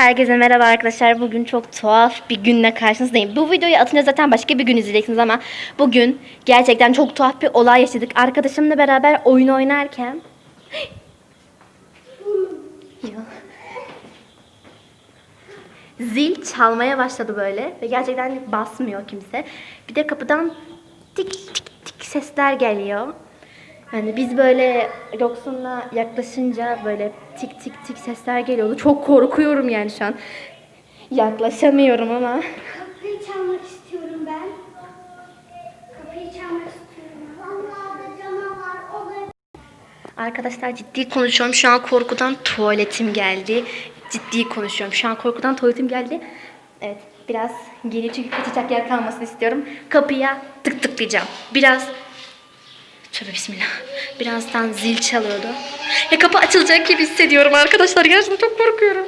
Herkese merhaba arkadaşlar. Bugün çok tuhaf bir günle karşınızdayım. Bu videoyu atınca zaten başka bir gün izleyeceksiniz ama bugün gerçekten çok tuhaf bir olay yaşadık. Arkadaşımla beraber oyun oynarken. Zil çalmaya başladı böyle ve gerçekten basmıyor kimse. Bir de kapıdan tik tik tik sesler geliyor. Yani biz böyle Yoksun'la yaklaşınca böyle tik tik tik sesler geliyordu. Çok korkuyorum yani şu an. Yaklaşamıyorum ama. Kapıyı çalmak istiyorum ben. Kapıyı çalmak istiyorum. Vallahi canavar olabilir. Arkadaşlar ciddi konuşuyorum. Şu an korkudan tuvaletim geldi. Ciddi konuşuyorum. Şu an korkudan tuvaletim geldi. Evet biraz geri çünkü kaçacak yer kalmasını istiyorum. Kapıya tık tıklayacağım. Biraz Tövbe bismillah. Birazdan zil çalıyordu. Ya kapı açılacak gibi hissediyorum arkadaşlar. Gerçekten çok korkuyorum.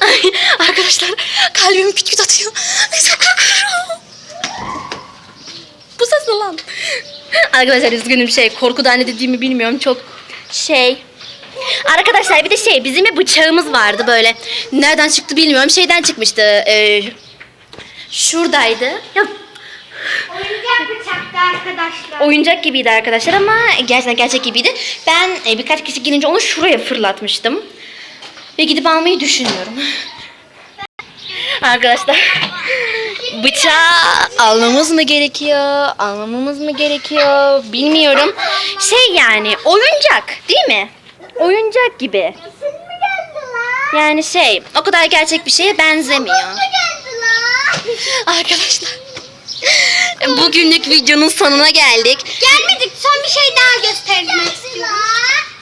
Ay, arkadaşlar kalbim küt küt atıyor. Ay, çok korkuyorum. Bu ses ne lan? Arkadaşlar üzgünüm şey korkudan ne dediğimi bilmiyorum çok şey. Arkadaşlar bir de şey bizim bir bıçağımız vardı böyle. Nereden çıktı bilmiyorum. Şeyden çıkmıştı. Ee, şuradaydı. Ya Oyuncak bıçaktı arkadaşlar. oyuncak gibiydi arkadaşlar ama gerçekten gerçek gibiydi. Ben e, birkaç kişi gelince onu şuraya fırlatmıştım. Ve gidip almayı düşünüyorum. Arkadaşlar bıçağı almamız mı gerekiyor? Almamamız mı gerekiyor? Bilmiyorum. Şey yani oyuncak değil mi? Oyuncak gibi. Yani şey o kadar gerçek bir şeye benzemiyor. Arkadaşlar bugünlük videonun sonuna geldik. Gelmedik. Son bir şey daha göstermek istiyorum.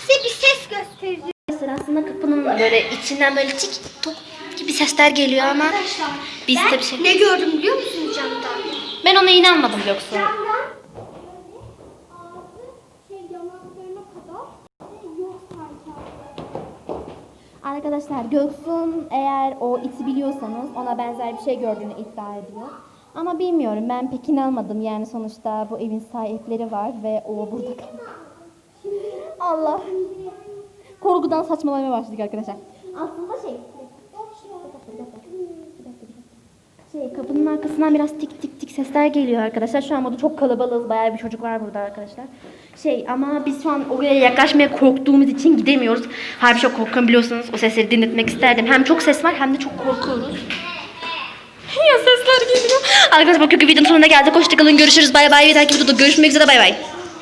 Size bir ses göstereceğim. Aslında kapının böyle içinden böyle tik tok gibi sesler geliyor ama Arkadaşlar biz de bir şey... ne gördüm biliyor musunuz camdan? Ben ona inanmadım yoksa. Camdan şey yanaklarına kadar yok sanki. Arkadaşlar Göksun eğer o iti biliyorsanız ona benzer bir şey gördüğünü iddia ediyor. Ama bilmiyorum ben pek inanmadım yani sonuçta bu evin sahipleri var ve o burada. Allah. Korkudan saçmalamaya başladık arkadaşlar. Aslında şey Şey kapının arkasından biraz tik tik tik sesler geliyor arkadaşlar. Şu an burada çok kalabalığız. Bayağı bir çocuk var burada arkadaşlar. Şey ama biz şu an oraya yaklaşmaya korktuğumuz için gidemiyoruz. Harbi çok korkuyorum biliyorsunuz. O sesleri dinletmek isterdim. Hem çok ses var hem de çok korkuyoruz. ya sesler geliyor. Arkadaşlar bakıyor ki videonun sonuna geldik. Hoşçakalın. Görüşürüz. Bay bay. Bir dahaki videoda görüşmek üzere. Bay bay.